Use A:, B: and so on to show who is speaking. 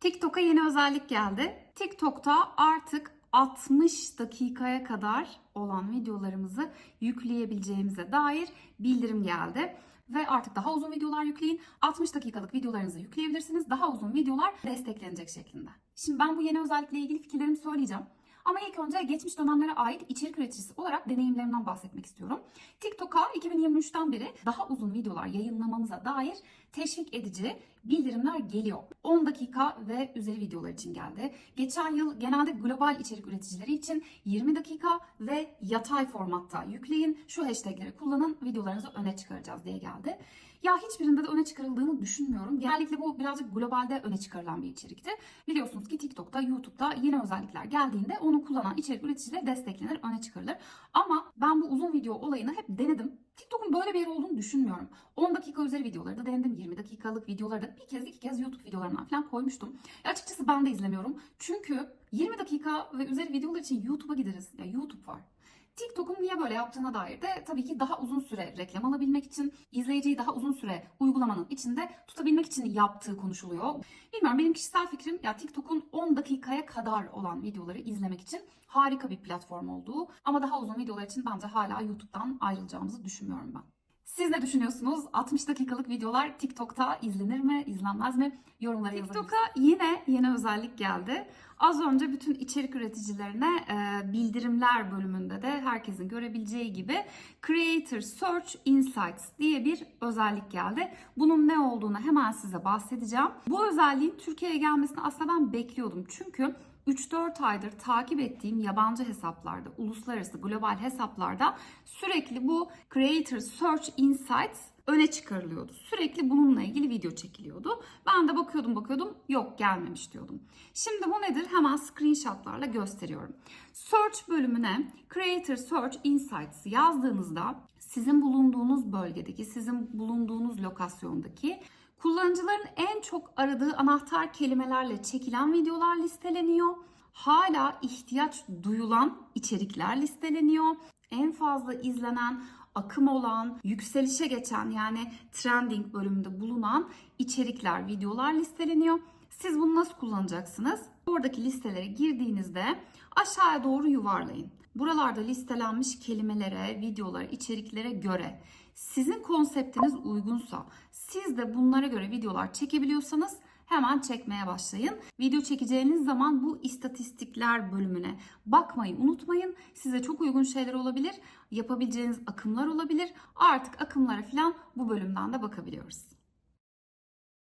A: TikTok'a yeni özellik geldi. TikTok'ta artık 60 dakikaya kadar olan videolarımızı yükleyebileceğimize dair bildirim geldi. Ve artık daha uzun videolar yükleyin. 60 dakikalık videolarınızı yükleyebilirsiniz. Daha uzun videolar desteklenecek şeklinde. Şimdi ben bu yeni özellikle ilgili fikirlerimi söyleyeceğim. Ama ilk önce geçmiş dönemlere ait içerik üreticisi olarak deneyimlerimden bahsetmek istiyorum. TikTok'a 2023'ten beri daha uzun videolar yayınlamamıza dair teşvik edici bildirimler geliyor. 10 dakika ve üzeri videolar için geldi. Geçen yıl genelde global içerik üreticileri için 20 dakika ve yatay formatta yükleyin, şu hashtagleri kullanın, videolarınızı öne çıkaracağız diye geldi. Ya hiçbirinde de öne çıkarıldığını düşünmüyorum. Genellikle bu birazcık globalde öne çıkarılan bir içerikti. Biliyorsunuz ki TikTok'ta, YouTube'da yeni özellikler geldiğinde onu kullanan içerik üreticileri desteklenir, öne çıkarılır. Ama ben bu uzun video olayını hep denedim. TikTok'un böyle bir yer olduğunu düşünmüyorum. 10 dakika üzeri videoları da denedim. 20 dakikalık videoları da bir kez iki kez YouTube videolarından falan koymuştum. Ya açıkçası ben de izlemiyorum. Çünkü 20 dakika ve üzeri videolar için YouTube'a gideriz. Ya YouTube var. TikTok'un niye böyle yaptığına dair de tabii ki daha uzun süre reklam alabilmek için, izleyiciyi daha uzun süre uygulamanın içinde tutabilmek için yaptığı konuşuluyor. Bilmiyorum benim kişisel fikrim ya TikTok'un 10 dakikaya kadar olan videoları izlemek için harika bir platform olduğu ama daha uzun videolar için bence hala YouTube'dan ayrılacağımızı düşünmüyorum ben. Siz ne düşünüyorsunuz? 60 dakikalık videolar TikTok'ta izlenir mi, izlenmez mi? Yorumlara yazabilirsiniz. TikTok'a yine yeni özellik geldi. Az önce bütün içerik üreticilerine e, bildirimler bölümünde de herkesin görebileceği gibi Creator Search Insights diye bir özellik geldi. Bunun ne olduğunu hemen size bahsedeceğim. Bu özelliğin Türkiye'ye gelmesini aslında ben bekliyordum. Çünkü 3-4 aydır takip ettiğim yabancı hesaplarda, uluslararası global hesaplarda sürekli bu Creator Search Insights öne çıkarılıyordu. Sürekli bununla ilgili video çekiliyordu. Ben de bakıyordum bakıyordum yok gelmemiş diyordum. Şimdi bu nedir? Hemen screenshotlarla gösteriyorum. Search bölümüne Creator Search Insights yazdığınızda sizin bulunduğunuz bölgedeki, sizin bulunduğunuz lokasyondaki Kullanıcıların en çok aradığı anahtar kelimelerle çekilen videolar listeleniyor. Hala ihtiyaç duyulan içerikler listeleniyor. En fazla izlenen, akım olan, yükselişe geçen yani trending bölümünde bulunan içerikler, videolar listeleniyor. Siz bunu nasıl kullanacaksınız? Oradaki listelere girdiğinizde aşağıya doğru yuvarlayın. Buralarda listelenmiş kelimelere, videolara, içeriklere göre sizin konseptiniz uygunsa, siz de bunlara göre videolar çekebiliyorsanız hemen çekmeye başlayın. Video çekeceğiniz zaman bu istatistikler bölümüne bakmayı unutmayın. Size çok uygun şeyler olabilir, yapabileceğiniz akımlar olabilir. Artık akımlara falan bu bölümden de bakabiliyoruz.